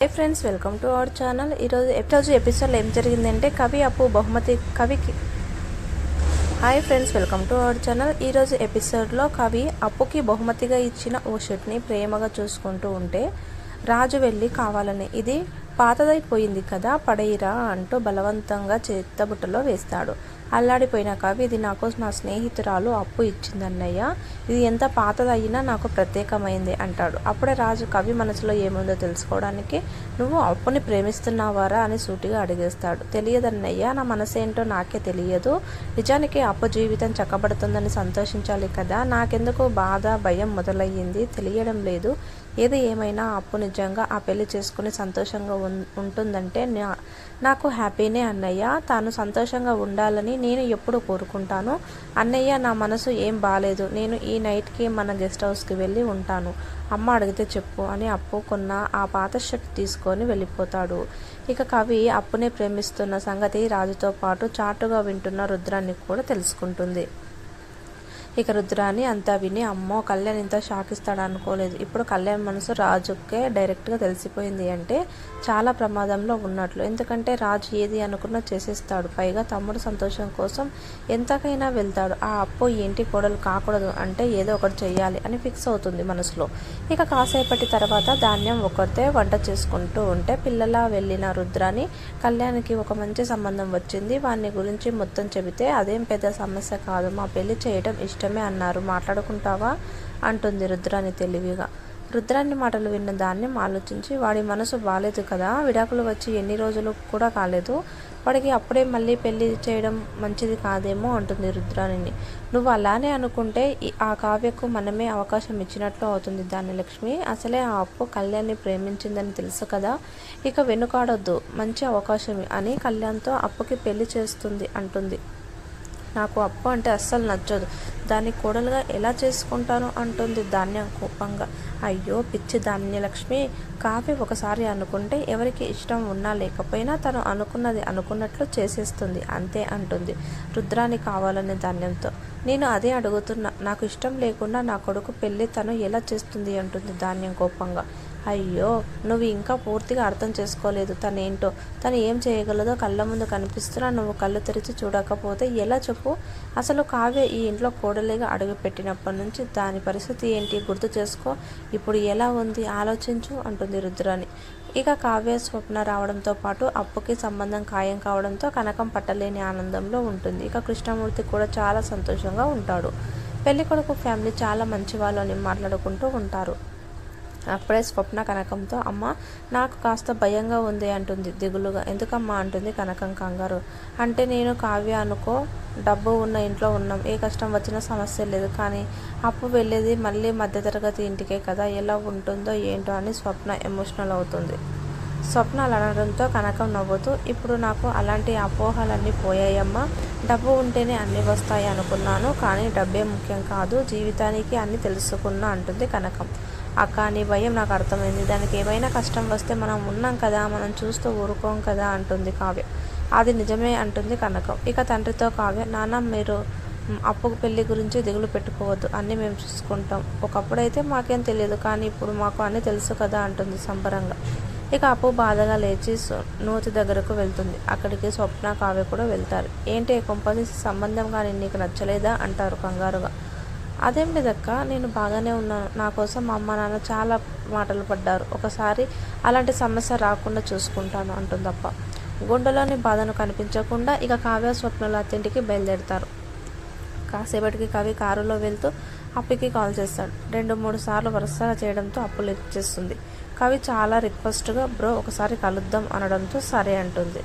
Hey friends welcome to our channel ఈరోజు రోజు ఎపిసోడ్లో ఏం జరిగిందంటే కవి అప్పు బహుమతి కవికి hi friends welcome to our channel ఈరోజు ఎపిసోడ్లో కవి అప్పుకి బహుమతిగా ఇచ్చిన ఓ షర్ట్ని ప్రేమగా చూసుకుంటూ ఉంటే రాజు వెళ్ళి కావాలని ఇది పాతదైపోయింది కదా పడేయిరా అంటూ బలవంతంగా చేత్తబుట్టలో వేస్తాడు. అల్లాడిపోయిన కవి ఇది నాకు నా స్నేహితురాలు అప్పు ఇచ్చిందన్నయ్య. ఇది ఎంత పాతదైనా నాకు ప్రత్యేకమైంది అంటాడు. అప్పుడే రాజు కవి మనసులో ఏముందో తెలుసుకోవడానికి నువ్వు అప్పుని ప్రేమిస్తున్నావారా? అని సూటిగా అడిగేస్తాడు. తెలియదన్నయ్య నా మనసేంటో నాకే తెలియదు. నిజానికి అప్పు జీవితం చక్కబడుతుందని సంతోషించాలి కదా. నాకెందుకు బాధ భయం మొదలయ్యింది. తెలియడం లేదు. ఏది ఏమైనా అప్పు నిజంగా ఆ పెళ్ళి చేసుకుని సంతోషంగా ఉంటుందంటే నా నాకు హ్యాపీనే అన్నయ్య. తాను సంతోషంగా ఉండాలని నేను ఎప్పుడు కోరుకుంటాను. అన్నయ్య నా మనసు ఏం బాగాలేదు నేను ఈ నైట్కి మన గెస్ట్ హౌస్కి వెళ్ళి ఉంటాను. అమ్మ అడిగితే చెప్పు అని అప్పు కొన్న ఆ పాత షర్ట్ తీసుకొని వెళ్ళిపోతాడు. ఇక కవి అప్పునే ప్రేమిస్తున్న సంగతి రాజుతో పాటు చాటుగా వింటున్న రుద్రాన్ని కూడా తెలుసుకుంటుంది. ఇక రుద్రాని అంతా విని అమ్మో కళ్యాణ్ ఇంత షాక్ ఇస్తాడు అనుకోలేదు ఇప్పుడు కళ్యాణ్ మనసు రాజుకే డైరెక్ట్గా తెలిసిపోయింది అంటే చాలా ప్రమాదంలో ఉన్నట్లు. ఎందుకంటే రాజు ఏది అనుకున్నా చేసేస్తాడు. పైగా తమ్ముడు సంతోషం కోసం ఎంతకైనా వెళ్తాడు. ఆ అప్పు ఏంటి కోడలు కాకూడదు అంటే ఏదో ఒకటి చేయాలి అని ఫిక్స్ అవుతుంది మనసులో. ఇక కాసేపటి తర్వాత ధాన్యం ఒకరితే వంట చేసుకుంటూ ఉంటే పిల్లలా వెళ్ళిన రుద్రాని కళ్యాణ్కి ఒక మంచి సంబంధం వచ్చింది. వాని గురించి మొత్తం చెబితే అదేం పెద్ద సమస్య కాదు. మా పెళ్ళి చేయడం ఇష్టం నిజమే అన్నారు. మాట్లాడుకుంటావా? అంటుంది రుద్రాని తెలివిగా. రుద్రాన్ని మాటలు విన్న ధాన్యం ఆలోచించి వాడి మనసు బాలేదు కదా విడాకులు వచ్చి ఎన్ని రోజులు కూడా కాలేదు. వాడికి అప్పుడే మళ్ళీ పెళ్ళి చేయడం మంచిది కాదేమో అంటుంది రుద్రాణిని. నువ్వు అలానే అనుకుంటే ఈ- ఆ కావ్యకు మనమే అవకాశం ఇచ్చినట్లు అవుతుంది దాని లక్ష్మి. అసలే ఆ అప్పు కళ్యాణ్ని ప్రేమించిందని తెలుసు కదా. ఇక వెనుకాడొద్దు. మంచి అవకాశం అని కళ్యాణ్తో అప్పుకి పెళ్ళి చేస్తుంది అంటుంది నాకు అప్పు అంటే అస్సలు నచ్చదు. దాన్ని కోడలుగా ఎలా చేసుకుంటాను? అంటుంది ధాన్యం కోపంగా. అయ్యో పిచ్చి ధాన్యలక్ష్మి. కాఫీ ఒకసారి అనుకుంటే ఎవరికి ఇష్టం ఉన్నా లేకపోయినా తను అనుకున్నది అనుకున్నట్లు చేసేస్తుంది. అంతే అంటుంది రుద్రాని కావాలనే ధాన్యంతో. నేను అదే అడుగుతున్నా నాకు ఇష్టం లేకుండా నా కొడుకు పెళ్ళి తను ఎలా చేస్తుంది అంటుంది ధాన్యం కోపంగా. అయ్యో నువ్వు ఇంకా పూర్తిగా అర్థం చేసుకోలేదు తనేంటో. తను ఏం చేయగలదో కళ్ళ ముందు కనిపిస్తున్నా నువ్వు కళ్ళు తెరిచి చూడకపోతే ఎలా చెప్పు? అసలు కావ్య ఈ ఇంట్లో కోడలిగా అడుగుపెట్టినప్పటి నుంచి దాని పరిస్థితి ఏంటి గుర్తు చేసుకో. ఇప్పుడు ఎలా ఉంది? ఆలోచించు అంటుంది రుద్రాని ఇక కావ్య స్వప్న రావడంతో పాటు అప్పుకి సంబంధం ఖాయం కావడంతో కనకం పట్టలేని ఆనందంలో ఉంటుంది. ఇక కృష్ణమూర్తి కూడా చాలా సంతోషంగా ఉంటాడు. పెళ్ళి కొడుకు ఫ్యామిలీ చాలా మంచి వాళ్ళు అని మాట్లాడుకుంటూ ఉంటారు. అప్పుడే స్వప్న కనకంతో అమ్మ నాకు కాస్త భయంగా ఉంది అంటుంది దిగులుగా. ఎందుకమ్మా? అంటుంది కనకం కంగారు. అంటే నేను కావ్య అనుకో డబ్బు ఉన్న ఇంట్లో ఉన్నాం. ఏ కష్టం వచ్చినా సమస్య లేదు. కానీ అప్పు వెళ్ళేది మళ్ళీ మధ్యతరగతి ఇంటికే కదా. ఎలా ఉంటుందో ఏంటో అని స్వప్న ఎమోషనల్ అవుతుంది. స్వప్నాలు అనడంతో కనకం నవ్వుతూ ఇప్పుడు నాకు అలాంటి అపోహలన్నీ పోయాయమ్మా. డబ్బు ఉంటేనే అన్నీ వస్తాయి అనుకున్నాను. కానీ డబ్బే ముఖ్యం కాదు. జీవితానికి అన్నీ తెలుసుకున్నా అంటుంది కనకం. అక్క నీ భయం నాకు అర్థమైంది. దానికి ఏమైనా కష్టం వస్తే మనం ఉన్నాం కదా మనం చూస్తూ ఊరుకోం కదా అంటుంది కావ్య. అది నిజమే అంటుంది కనకం. ఇక తండ్రితో కావ్య నాన్న మీరు అప్పుకు అప్పు పెళ్ళి గురించి దిగులు పెట్టుకోవద్దు. అన్నీ మేము చూసుకుంటాం. ఒకప్పుడైతే మాకేం తెలియదు కానీ ఇప్పుడు మాకు అన్నీ తెలుసు కదా అంటుంది సంబరంగా. ఇక అప్పు బాధగా లేచి నూతి దగ్గరకు వెళ్తుంది. అక్కడికి స్వప్న కావ్య కూడా వెళ్తారు. ఏంటి కొంపది సంబంధం కానీ నీకు నచ్చలేదా? అంటారు కంగారుగా. అదేం లేదక్క నేను బాగానే ఉన్నాను నా కోసం మా అమ్మ నాన్న చాలా మాటలు పడ్డారు. ఒకసారి అలాంటి సమస్య రాకుండా చూసుకుంటాను అంటుందప్ప. గుండెలోని బాధను కనిపించకుండా ఇక కావ్య స్వప్నలు అత్తింటికి బయలుదేరుతారు. కాసేపటికి కవి కారులో వెళ్తూ అప్పికి కాల్ చేస్తాడు. రెండు మూడు సార్లు వరుసగా చేయడంతో అప్పులు ఇచ్చేస్తుంది. కవి చాలా రిక్వెస్ట్గా బ్రో ఒకసారి కలుద్దాం అనడంతో సరే అంటుంది.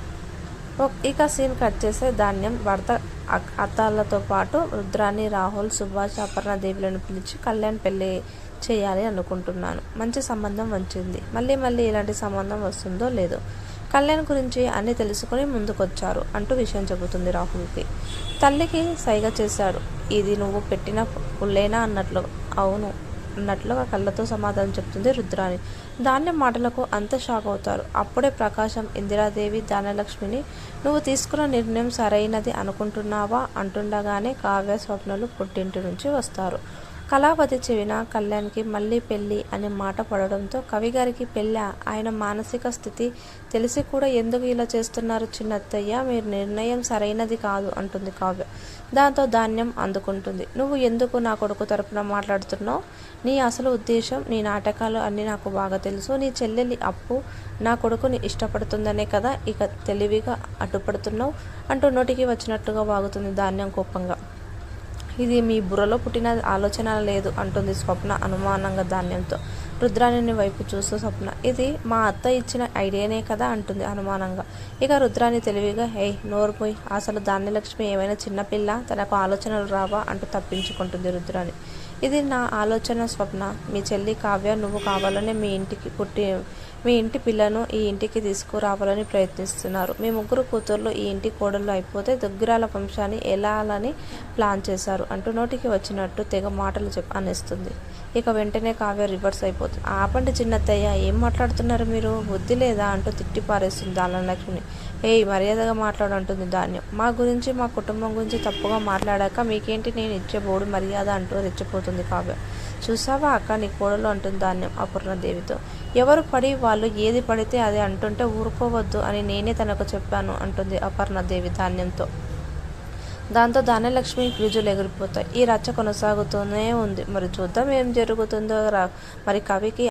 ఇక సీన్ కట్ చేసే ధాన్యం భర్త అత్తాళ్ళతో పాటు రుద్రాని రాహుల్ సుభాష్ అపర్ణదేవులను పిలిచి కళ్యాణ్ పెళ్ళి చేయాలి అనుకుంటున్నాను. మంచి సంబంధం వచ్చింది. మళ్ళీ మళ్ళీ ఇలాంటి సంబంధం వస్తుందో లేదో కళ్యాణ్ గురించి అన్నీ తెలుసుకొని ముందుకొచ్చారు అంటూ విషయం చెబుతుంది రాహుల్కి. తల్లికి సైగ చేశాడు. ఇది నువ్వు పెట్టిన పుల్లేనా అన్నట్లు. అవును. అన్నట్లుగా కళ్ళతో సమాధానం చెప్తుంది రుద్రాని ధాన్యం మాటలకు అంత షాక్ అవుతారు. అప్పుడే ప్రకాశం ఇందిరాదేవి ధాన్యలక్ష్మిని నువ్వు తీసుకున్న నిర్ణయం సరైనది అనుకుంటున్నావా? అంటుండగానే కావ్య స్వప్నలు పుట్టింటి నుంచి వస్తారు. కళావతి చెవిన కళ్యాణ్కి మళ్ళీ పెళ్ళి అనే మాట పడడంతో కవిగారికి పెళ్ళ. ఆయన మానసిక స్థితి తెలిసి కూడా ఎందుకు ఇలా చేస్తున్నారు చిన్నత్తయ్య? మీరు నిర్ణయం సరైనది కాదు అంటుంది కావ్య. దాంతో ధాన్యం అందుకుంటుంది. నువ్వు ఎందుకు నా కొడుకు తరపున మాట్లాడుతున్నావు? నీ అసలు ఉద్దేశం నీ నాటకాలు అన్నీ నాకు బాగా తెలుసు. నీ చెల్లెలి అప్పు నా కొడుకుని ఇష్టపడుతుందనే కదా? ఇక తెలివిగా అడ్డుపడుతున్నావు అంటూ నోటికి వచ్చినట్టుగా వాగుతుంది ధాన్యం కోపంగా. ఇది మీ బుర్రలో పుట్టిన ఆలోచన లేదు అంటుంది స్వప్న అనుమానంగా ధాన్యంతో. రుద్రాణిని వైపు చూస్తూ స్వప్న ఇది మా అత్త ఇచ్చిన ఐడియానే కదా అంటుంది అనుమానంగా. ఇక రుద్రాణి తెలివిగా హే నోరుపోయి అసలు ధాన్యలక్ష్మి ఏమైనా చిన్నపిల్ల తనకు ఆలోచనలు రావా? అంటూ తప్పించుకుంటుంది రుద్రాణి ఇది నా ఆలోచన స్వప్న. మీ చెల్లి కావ్య నువ్వు కావాలని మీ ఇంటికి పుట్టి మీ ఇంటి పిల్లను ఈ ఇంటికి తీసుకురావాలని ప్రయత్నిస్తున్నారు. మీ ముగ్గురు కూతుర్లు ఈ ఇంటి కోడళ్ళు అయిపోతే దుగ్గిరాల వంశాన్ని ఎలాలని ప్లాన్ చేశారు? అంటూ నోటికి వచ్చినట్టు తెగ మాటలు చెప్ అనేస్తుంది. ఇక వెంటనే కావ్య రివర్స్ అయిపోతుంది. ఆపండి చిన్నత్తయ్య ఏం మాట్లాడుతున్నారు మీరు? బుద్ధి లేదా అంటూ తిట్టి పారేస్తుంది దానలక్ష్మిని ఏయ్ మర్యాదగా మాట్లాడంటుంది ధాన్యం. మా గురించి మా కుటుంబం గురించి తప్పుగా మాట్లాడాక మీకేంటి నేను ఇచ్చే బోడు మర్యాద అంటూ రెచ్చిపోతుంది కావ్య. చూసావా అక్క నీ కోడలు అంటుంది ధాన్యం అపూర్ణదేవితో. ఎవరు పడి వాళ్ళు ఏది పడితే అది అంటుంటే ఊరుకోవద్దు అని నేనే తనకు చెప్పాను అంటుంది అపర్ణదేవి ధాన్యంతో. దాంతో ధాన్యలక్ష్మి ఫ్రిడ్జులు ఎగిరిపోతాయి. ఈ రచ్చ కొనసాగుతూనే ఉంది. మరి చూద్దాం ఏం జరుగుతుందో రా. మరి కవికి